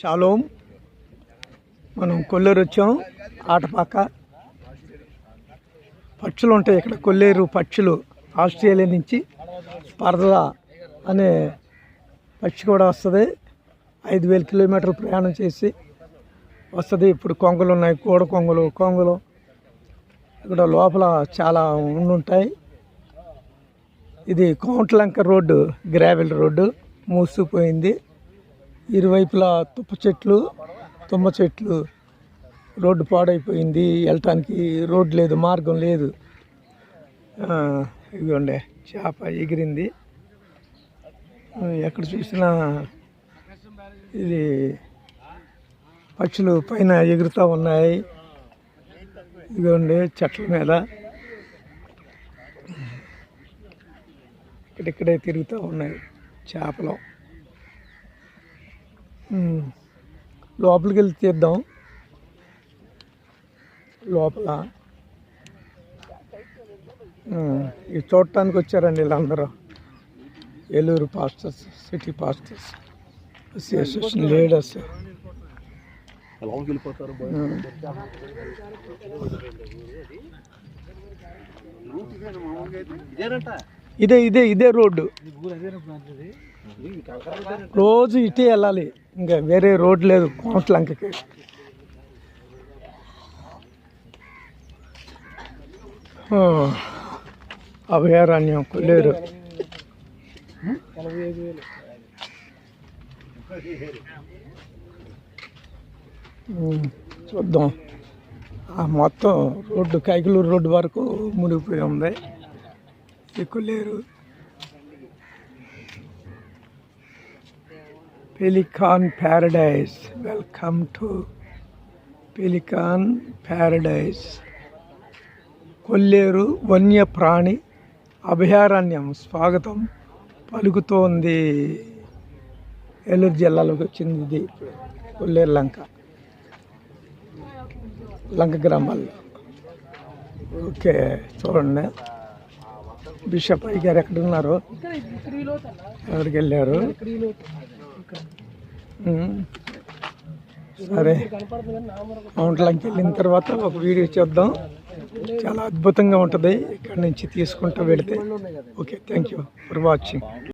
Shalom. మనం కొల్లేరు వచ్చాం ఆటపాక. పక్షులు ఉంటాయి ఇక్కడ కొల్లేరు పక్షులు ఆస్ట్రేలియా నుంచి పరద అనే పక్షి కూడా వస్తుంది. ఐదు వేల కిలోమీటర్లు ప్రయాణం చేసి వస్తుంది. ఇప్పుడు కొంగలు ఉన్నాయి కోడ కొంగలు కొంగలు. ఇక్కడ లోపల చాలా ఉండుంటాయి ఇది కోంట్లంక రోడ్డు గ్రావెల్ రోడ్డు మూసుకుపోయింది. ఇరువైపులా తుప్ప చెట్లు తుమ్మ చెట్లు. రోడ్డు పాడైపోయింది. వెళ్ళటానికి రోడ్డు లేదు మార్గం లేదు. ఇదిగోండి చేప ఎగిరింది. ఎక్కడ చూసినా ఇది పక్షులు పైన ఎగురుతూ ఉన్నాయి. ఇదిగోండి చెట్ల మీద. ఇక్కడిక్కడే తిరుగుతూ ఉన్నాయి చేపలు. లోపలికి వెళ్ళి తీద్దాం. లోపల. ఇది చూడటానికి వచ్చారండి వీళ్ళందరూ. Eluru pastors city pastors association leaders. వెళ్ళిపోతారు ఇదే ఇదే ఇదే రోడ్డు. రోజు ఇటే వెళ్ళాలి. ఇంకా వేరే రోడ్ లేదు కోమట్లంకకి అభయారణ్యం కొల్లేరు. చూద్దాం. ఆ మొత్తం రోడ్డు కైకలూరు రోడ్డు వరకు మునిగిపోయి ఉంది. ఈ Kolleru pelican paradise welcome to pelican paradise Kolleru వన్యప్రాణి అభయారణ్యం స్వాగతం పలుకుతోంది. ఏలూరు జిల్లాలోకి వచ్చింది ఇది కొల్లేరు లంక. లంక గ్రామాల్లో. ఓకే చూడండి. బిషప్ అయ్య గారు ఎక్కడ ఉన్నారు ఎవరికి వెళ్ళారు. సరే. మౌంట్లోకి వెళ్ళిన తర్వాత ఒక వీడియో చేద్దాం. చాలా అద్భుతంగా ఉంటుంది. ఇక్కడ నుంచి తీసుకుంటూ వెళితే. Okay thank you for watching.